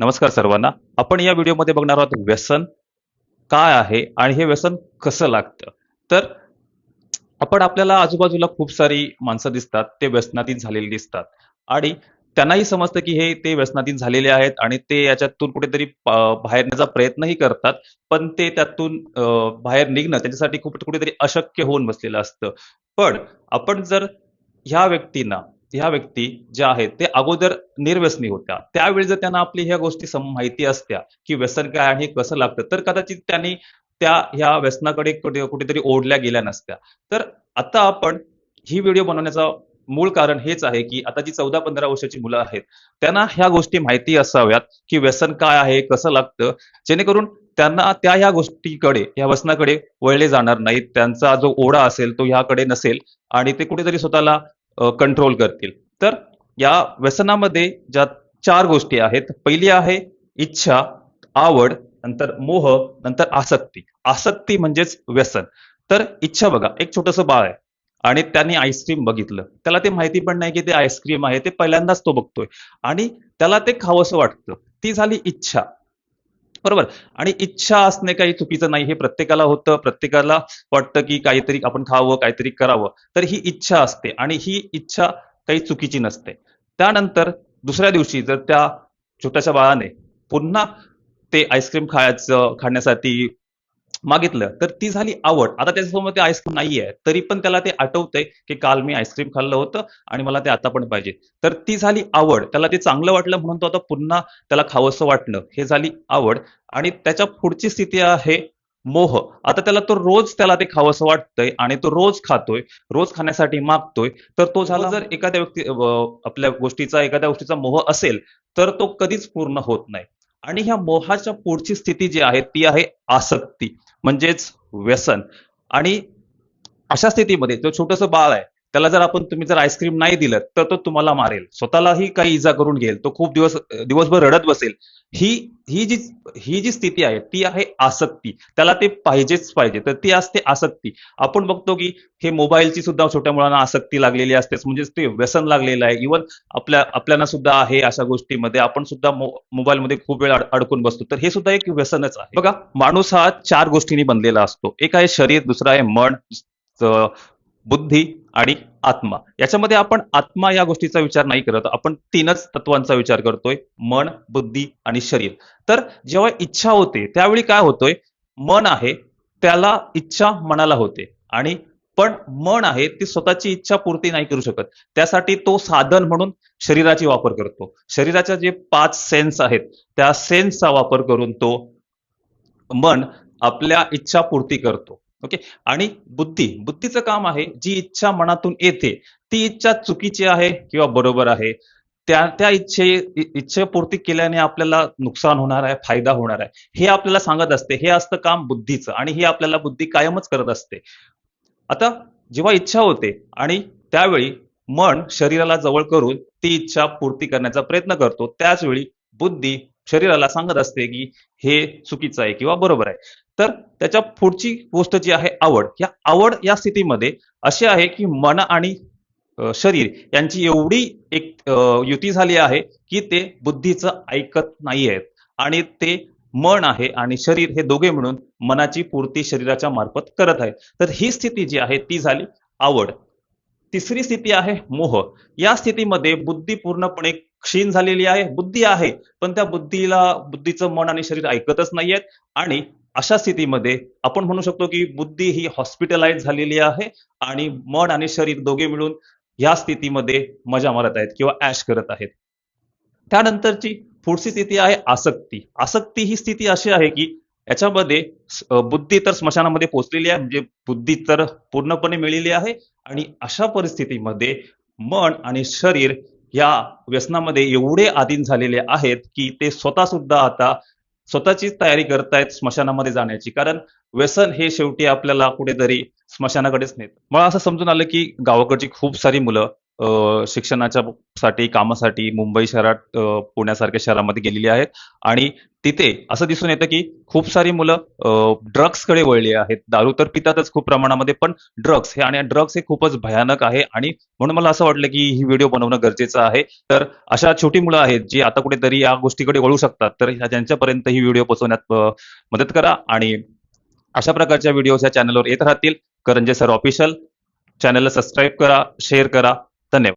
नमस्कार सर्वांना. आपण या व्हिडिओमध्ये बघणार आहोत व्यसन काय आहे आणि हे व्यसन कसं लागतं. तर आपण आपल्याला आजूबाजूला खूप सारी माणसं दिसतात ते व्यसनाधीन झालेली दिसतात आणि त्यांनाही समजतं की हे ते व्यसनाधीन झालेले आहेत आणि ते याच्यातून कुठेतरी बाहेरण्याचा प्रयत्नही करतात पण ते त्यातून बाहेर निघणं त्याच्यासाठी खूप कुठेतरी अशक्य होऊन बसलेलं असतं. पण आपण जर ह्या व्यक्तींना ह्या व्यक्ती ज्या आहेत ते अगोदर निर्व्यसनी होत्या. त्यावेळी जर त्यांना आपली ह्या गोष्टी सम माहिती असत्या की व्यसन काय आहे कसं लागतं तर कदाचित त्यांनी त्या ह्या व्यसनाकडे कुठेतरी ओढल्या गेल्या नसत्या. तर आता आपण ही व्हिडिओ बनवण्याचा मूळ कारण हेच आहे की आता जी चौदा पंधरा वर्षाची मुलं आहेत त्यांना ह्या गोष्टी माहिती असाव्यात की व्यसन काय आहे कसं लागतं जेणेकरून त्यांना त्या ह्या गोष्टीकडे ह्या व्यसनाकडे वळले जाणार नाहीत. त्यांचा जो ओढा असेल तो ह्याकडे नसेल आणि ते कुठेतरी स्वतःला कंट्रोल करतील. तर या व्यसनामध्ये ज्या चार गोष्टी आहेत पहिली आहे इच्छा आवड नंतर मोह नंतर आसक्ती. आसक्ती म्हणजेच व्यसन. तर इच्छा बघा एक छोटस बाळ आहे आणि त्याने आईस्क्रीम बघितलं. त्याला ते माहिती पण नाही की ते आईस्क्रीम आहे ते पहिल्यांदाच तो बघतोय. आणि त्याला ते खावंसं वाटतं. ती झाली इच्छा. बरोबर? आणि इच्छा असणे काही चुकीचं नाही. हे प्रत्येकाला होतं. प्रत्येकाला वाटतं की काहीतरी आपण खावं काहीतरी करावं. तर ही इच्छा असते आणि ही इच्छा काही चुकीची नसते. त्यानंतर दुसऱ्या दिवशी जर त्या छोट्याशा बाळाने पुन्हा ते आईस्क्रीम खायचं खाण्यासाठी मागितलं तर ती झाली आवड. आता त्याच्यासमोर ते आईस्क्रीम नाही आहे तरी पण त्याला ते आठवतंय की काल मी आईस्क्रीम खाल्लं होतं आणि मला ते आता पण पाहिजे. तर ती झाली आवड. त्याला ते चांगलं वाटलं म्हणून तो आता पुन्हा त्याला खावंसं वाटणं हे झाली आवड. आणि त्याच्या पुढची स्थिती आहे मोह. आता त्याला तो रोज त्याला ते खावंसं वाटतंय आणि तो रोज खातोय रोज खाण्यासाठी मागतोय. तर तो झाला जर एखाद्या व्यक्ती आपल्या गोष्टीचा एखाद्या गोष्टीचा मोह असेल तर तो कधीच पूर्ण होत नाही. आणि ह्या मोहाच्या पुढची स्थिती जी आहे ती आहे आसक्ती म्हणजेच व्यसन. आणि अशा स्थितीमध्ये जो छोटस बाळ आहे त्याला जर आपण तुम्ही जर आईस्क्रीम नाही दिलं तर तो तुम्हाला मारेल. स्वतःलाही काही इजा करून घेईल. तो खूप दिवस दिवसभर रडत बसेल. ही ही जी ही जी स्थिती आहे ती आहे आसक्ती. त्याला ते पाहिजेच पाहिजे. तर ती असते आसक्ती. आपण बघतो की हे मोबाईलची सुद्धा छोट्या मुलांना आसक्ती लागलेली असते म्हणजेच ते व्यसन लागलेलं आहे. इव्हन आपल्या आपल्याला सुद्धा आहे अशा गोष्टीमध्ये. आपण सुद्धा मोबाईलमध्ये खूप वेळ अडकून बसतो. तर हे सुद्धा एक व्यसनच आहे. बघा माणूस हा चार गोष्टींनी बनलेला असतो. एक आहे शरीर दुसरा आहे मन बुद्धी आणि आत्मा. याच्यामध्ये आपण आत्मा या गोष्टीचा विचार नाही करत. आपण तीनच तत्वांचा विचार करतोय. मन बुद्धी आणि शरीर. तर जेव्हा इच्छा होते त्यावेळी काय होतोय? मन आहे त्याला इच्छा मनाला होते. आणि पण मन आहे ती स्वतःची इच्छा पूर्ती नाही करू शकत. त्यासाठी तो साधन म्हणून शरीराची वापर करतो. शरीराच्या जे पाच सेन्स आहेत त्या सेन्सचा वापर करून तो मन आपल्या इच्छा पूर्ती करतो. ओके आणि बुद्धी बुद्धीचं काम आहे जी इच्छा मनातून येते ती इच्छा चुकीची आहे किंवा बरोबर आहे त्या त्या इच्छे इच्छेपूर्ती केल्याने आपल्याला नुकसान होणार आहे फायदा होणार आहे. हे आपल्याला सांगत असते हे असतं काम बुद्धीचं आणि हे आपल्याला बुद्धी कायमच करत असते. आता जेव्हा इच्छा होते आणि त्यावेळी मन शरीराला जवळ करून ती इच्छा पूर्ती करण्याचा प्रयत्न करतो त्याचवेळी बुद्धी शरीराला सांगत असते की हे चुकीचं आहे किंवा बरोबर आहे. तर त्याच्या पुढची गोष्ट जी आहे आवड या आवड या स्थितीमध्ये अशी आहे की मन आणि शरीर यांची एवढी एक युती झाली आहे की ते बुद्धीचं ऐकत नाही आहेत आणि ते मन आहे आणि शरीर हे दोघे मिळून मनाची पूर्ती शरीराच्या मार्फत करत आहे. तर ही स्थिती जी आहे ती झाली आवड. तिसरी स्थिती आहे मोह. या स्थितीमध्ये बुद्धी पूर्णपणे क्षीण झालेली आहे बुद्धी आहे पण त्या बुद्धीला बुद्धीचं मन आणि शरीर ऐकतच नाहीयेत. आणि अशा स्थितीमध्ये आपण म्हणू शकतो की बुद्धी ही हॉस्पिटलाइज झालेली आहे आणि मन आणि शरीर दोघे मिळून या स्थितीमध्ये मजा मारत आहेत किंवा ऍश करत आहेत. त्यानंतरची पुढची स्थिती आहे आसक्ती. आसक्ती ही स्थिती अशी आहे की याच्यामध्ये बुद्धी तर स्मशानामध्ये पोहोचलेली आहे. म्हणजे बुद्धी तर पूर्णपणे मिळलेली आहे. आणि अशा परिस्थितीमध्ये मन आणि शरीर या व्यसनामध्ये एवढे आधीन झालेले आहेत की ते स्वतः सुद्धा आता स्वतःचीच तयारी करतायत स्मशानामध्ये जाण्याची. कारण व्यसन हे शेवटी आपल्याला कुठेतरी स्मशानाकडेच नेत. मला असं समजून आलं की गावाकडची खूप सारी मुलं शिक्षणाच्या साठी कामासाठी मुंबई शहरात पुण्यासारख्या शहरामध्ये गेलेली आहेत. आणि तिथे असं दिसून येतं की खूप सारी मुलं ड्रग्सकडे वळली आहेत. दारू तर पितातच खूप प्रमाणामध्ये पण ड्रग्स हे आणि ड्रग्स हे खूपच भयानक आहे. आणि म्हणून मला असं वाटलं की ही व्हिडिओ बनवणं गरजेचं आहे. तर अशा छोटी मुलं आहेत जी आता कुठेतरी या गोष्टीकडे वळू शकतात. तर ह्या- त्यांच्यापर्यंत ही व्हिडिओ पोहोचवण्यात मदत करा. आणि अशा प्रकारच्या व्हिडिओ या चॅनलवर येत राहतील. करंजे सर ऑफिशियल चॅनलला सबस्क्राईब करा शेअर करा. തന്നെ